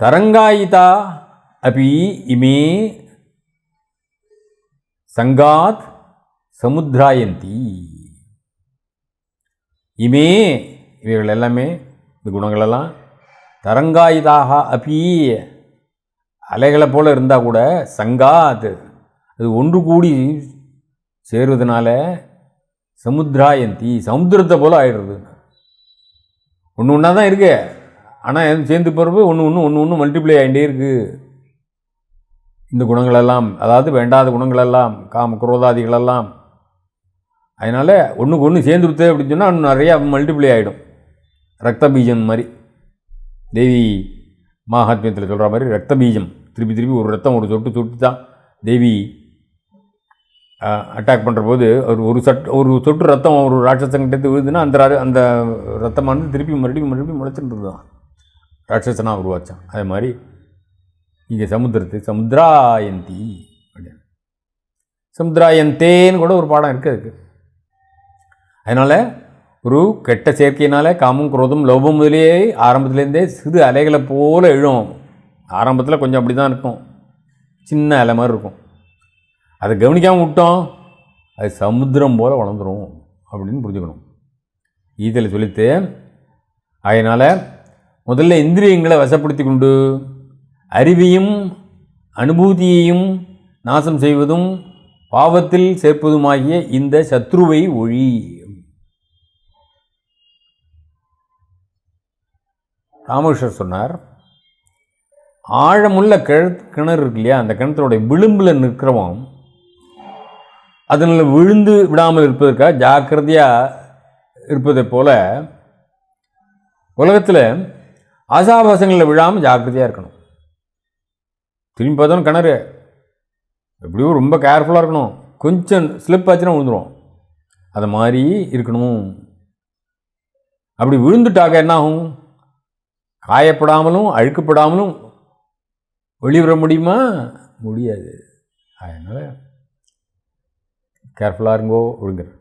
तरङ्गायिता अपि इमे சங்காத் சமுத்ராயந்தி இமே இவைகள் எல்லாமே இந்த குணங்களெல்லாம் தரங்காயுதாக அபி அலைகளை போல் இருந்தால் கூட சங்காத் அது ஒன்று கூடி சேருவதனால சமுத்ராயந்தி சமுத்திரத்தை போல் ஆயிடுறது ஒன்று ஒன்றா தான் இருக்கு ஆனால் எதுவும் சேர்ந்து போகிறப்ப ஒன்று ஒன்று ஒன்று ஒன்று மல்டிப்ளை ஆகிட்டே இருக்குது இந்த குணங்களெல்லாம் அதாவது வேண்டாத குணங்களெல்லாம் காம குரோதாதிகளெல்லாம். அதனால் ஒன்றுக்கு ஒன்று சேர்ந்துருத்து அப்படின்னு சொன்னால் இன்னும் நிறையா மல்டிப்ளை ஆகிடும் ரத்த பீஜம் மாதிரி. தேவி மகாத்மியத்தில் சொல்கிற மாதிரி ரத்த பீஜம் திருப்பி திருப்பி ஒரு ரத்தம் ஒரு சொட்டு சொட்டு தான் தேவி அட்டாக் பண்ணுற போது ஒரு ஒரு சட் ஒரு சொட்டு ரத்தம் ஒரு ராட்சசங்கிட்டேருந்து விழுதுன்னா அந்த ரா- அந்த ரத்தமானது திருப்பி மறுபடியும் மறுபடியும் முளைச்சிட்டு தான் ராட்சசனாக உருவாச்சான். அதே மாதிரி இங்கே சமுத்திரத்து சமுத்ராயந்தி அப்படின்னு. சமுத்ராயந்தேன்னு கூட ஒரு பாடம் இருக்குது அதுக்கு. அதனால் ஒரு கெட்ட சேர்க்கையினால காமம் குரோதம் லோபம் முதலியே ஆரம்பத்துலேருந்தே சிறு அலைகளை போல் எழும். ஆரம்பத்தில் கொஞ்சம் அப்படி தான் இருக்கும். சின்ன அலை மாதிரி இருக்கும். அதை கவனிக்காமல் விட்டோம் அது சமுத்திரம் போல் வளர்ந்துரும் அப்படின்னு புரிஞ்சுக்கணும். ஈதலை சொல்லித்து அதனால் முதல்ல இந்திரியங்களை வசப்படுத்தி கொண்டு அறிவையும் அனுபூதியையும் நாசம் செய்வதும் பாவத்தில் சேர்ப்பதுமாகிய இந்த சத்ருவை ஒழி. ராமகிருஷ்ணர் சொன்னார் ஆழமுள்ள கிழ கிணறு இருக்கு இல்லையா? அந்த கிணத்துடைய விளிம்பில் நிற்கிறவன் அதனில் விழுந்து விடாமல் இருப்பதற்காக ஜாக்கிரதையாக இருப்பதைப் போல உலகத்தில் ஆசாபாசங்களில் விழாமல் ஜாக்கிரதையாக இருக்கணும். திரும்பி பார்த்தோன்னு கிணறு. எப்படியும் ரொம்ப கேர்ஃபுல்லாக இருக்கணும். கொஞ்சம் ஸ்லிப் ஆச்சுன்னா விழுந்துடும் அது மாதிரி இருக்கணும். அப்படி விழுந்துட்டாக்க என்ன ஆகும் காயப்படாமலும் அழுக்கப்படாமலும் வெளிவர முடியுமா? முடியாது. அதனால் கேர்ஃபுல்லாக இருங்கோ ஒழுங்குற